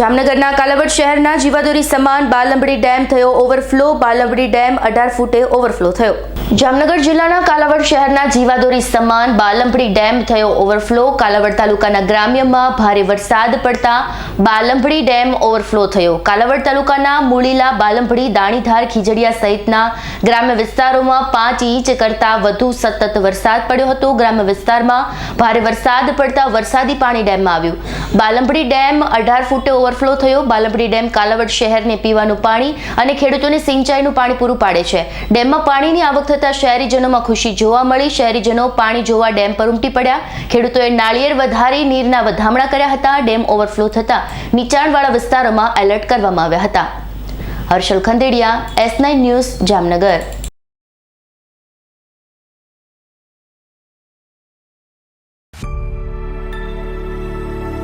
જામનગરના કાલાવડ શહેરના જીવાદોરી સમાન બાલંબડી ડેમ થયો ઓવરફ્લો. બાલંબડી ડેમ અઢાર ફૂટે ઓવરફ્લો થયો. જામનગર જિલ્લાના કાલાવડ શહેરના જીવાદોરી સમાન બાલંબડી ડેમ થયો ઓવરફ્લો. કાલાવડ તાલુકાના ગ્રામ્યમાં ભારે વરસાદ પડતા બાલંબડી ડેમ ઓવરફ્લો થયો. કાલાવડ તાલુકાના મૂળીલા બાલંબડી, દાણીધાર, ખીજડીયા સહિતના ગ્રામ્ય વિસ્તારોમાં પાંચ ઇંચ કરતાં વધુ સતત વરસાદ પડ્યો હતો. ગ્રામ્ય વિસ્તારમાં ભારે વરસાદ પડતા વરસાદી પાણી ડેમમાં આવ્યું. બાલંબડી ડેમ અઢાર ફૂટે ઓવરફ્લો થયો. બાલંબડી ડેમ કાલાવડ શહેરને પીવાનું પાણી અને ખેડૂતોને સિંચાઈનું પાણી પૂરું પાડે છે. ડેમમાં પાણીની આવક થતાં શહેરીજનોમાં ખુશી જોવા મળી. શહેરીજનો પાણી જોવા ડેમ પર ઉમટી પડ્યા. ખેડૂતોએ નાળિયેર વધારી, નીરના વધામણા કર્યા હતા. ડેમ ઓવરફ્લો થતાં નીચાણવાળા વિસ્તારોમાં એલર્ટ કરવામાં આવ્યા હતા. Harshal Khandediya, S nine news, Jamnagar.